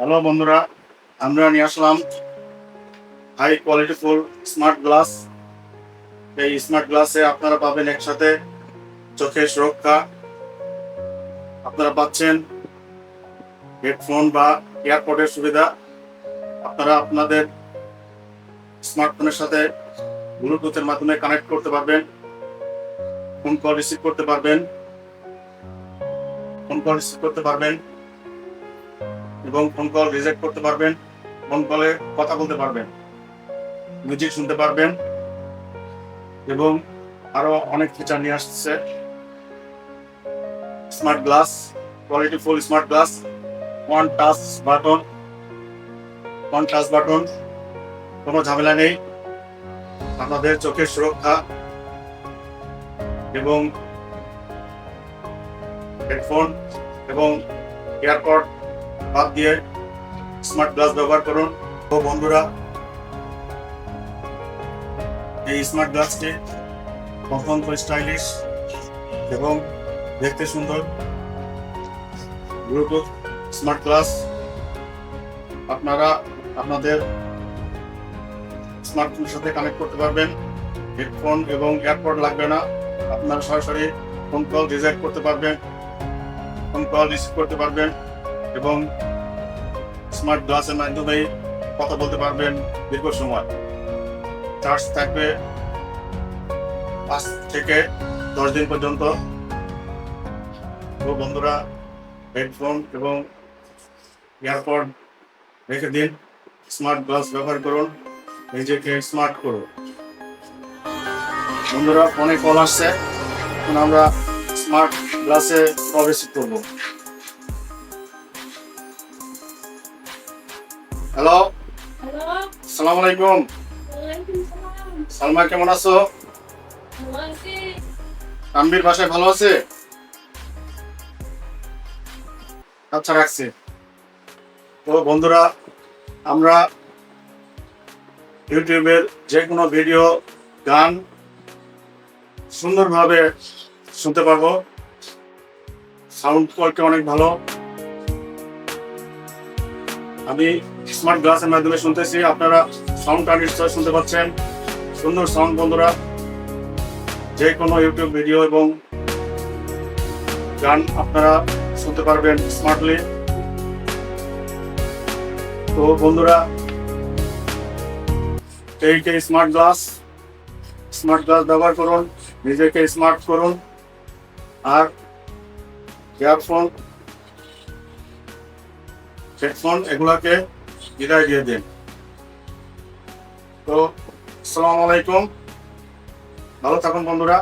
Hello বন্ধুরা, আমরা নিয়ে আসলাম high quality full smart glass এই স্মার্ট গ্লাসে আপনারা পাবেন একসাথে চোখের সুরক্ষা। আপনারা পাচ্ছেন হেডফোন বা এয়ারপোর্টের সুবিধা। আপনারা আপনাদের স্মার্টফোনের সাথে ব্লুটুথের মাধ্যমে কানেক্ট করতে পারবেন। ফোন কল রিসিভ করতে পারবেন। ফোন কল রিসিভ করতে পারবেন। এবং ফোন কল রিজেক্ট করতে পারবেন ফোন কলে কথা বলতে পারবেন মিউজিক শুনতে পারবেন, এবং আরও অনেক ফিচার নিয়ে আসছে। Smart glass quality full smart glass one touch button one touch button কোনো ঝামেলা নেই। আপনাদের চোখের সুরক্ষা এবং হেডফোন এবং এয়ারপড বাদ দিয়ে স্মার্ট গ্লাস ব্যবহার করুন। তো বন্ধুরা, এই স্মার্ট গ্লাসটি অত্যন্ত স্টাইলিশ এবং দেখতে সুন্দর। ব্লুটুথ স্মার্ট গ্লাস আপনারা আপনাদের স্মার্টফোনের সাথে কানেক্ট করতে পারবেন। হেডফোন এবং এয়ারপড লাগবে না, আপনারা সরাসরি ফোন কল রিজেক্ট করতে পারবেন ফোন কল রিসিভ করতে পারবেন। এবং স্মার্ট গ্লাসের মাধ্যমে কথা বলতে পারবেন দীর্ঘ সময়। চার্জ থাকবে পাঁচ থেকে দশ দিন পর্যন্ত। তো বন্ধুরা হেডফোন এবং এয়ারপড রেখে দিন স্মার্ট গ্লাস ব্যবহার করুন, নিজেকে স্মার্ট করুন। বন্ধুরা ফোনে কল আসছে, এখন আমরা স্মার্ট গ্লাসে প্রবেশ করব। হ্যালো সালাম আলাইকুম সালাম কেমন আছো? ভালো বাসায় ভালো আছে? আচ্ছা রাখছি। তো বন্ধুরা আমরা ইউটিউবের যে কোনো ভিডিও গান সুন্দরভাবে শুনতে পারব। সাউন্ড কোয়ালিটি অনেক ভালো। আমি স্মার্ট গ্লাসের মাধ্যমে শুনতেছি। আপনারা সাউন্ডটা নিশ্চয় শুনতে পাচ্ছেন। সুন্দর সাউন্ড বন্ধুরা। যে কোনো ইউটিউব ভিডিও এবং গান আপনারা শুনতে পারবেন স্মার্টলি তো বন্ধুরা এইকে স্মার্ট গ্লাস স্মার্ট গ্লাস ব্যবহার করুন, নিজেকে স্মার্ট করুন। আর ইয়ারফোন হেডফোন এগুলাকে বিদায় দিয়ে দিন। তো আসসালামু আলাইকুম। ভালো থাকুন বন্ধুরা।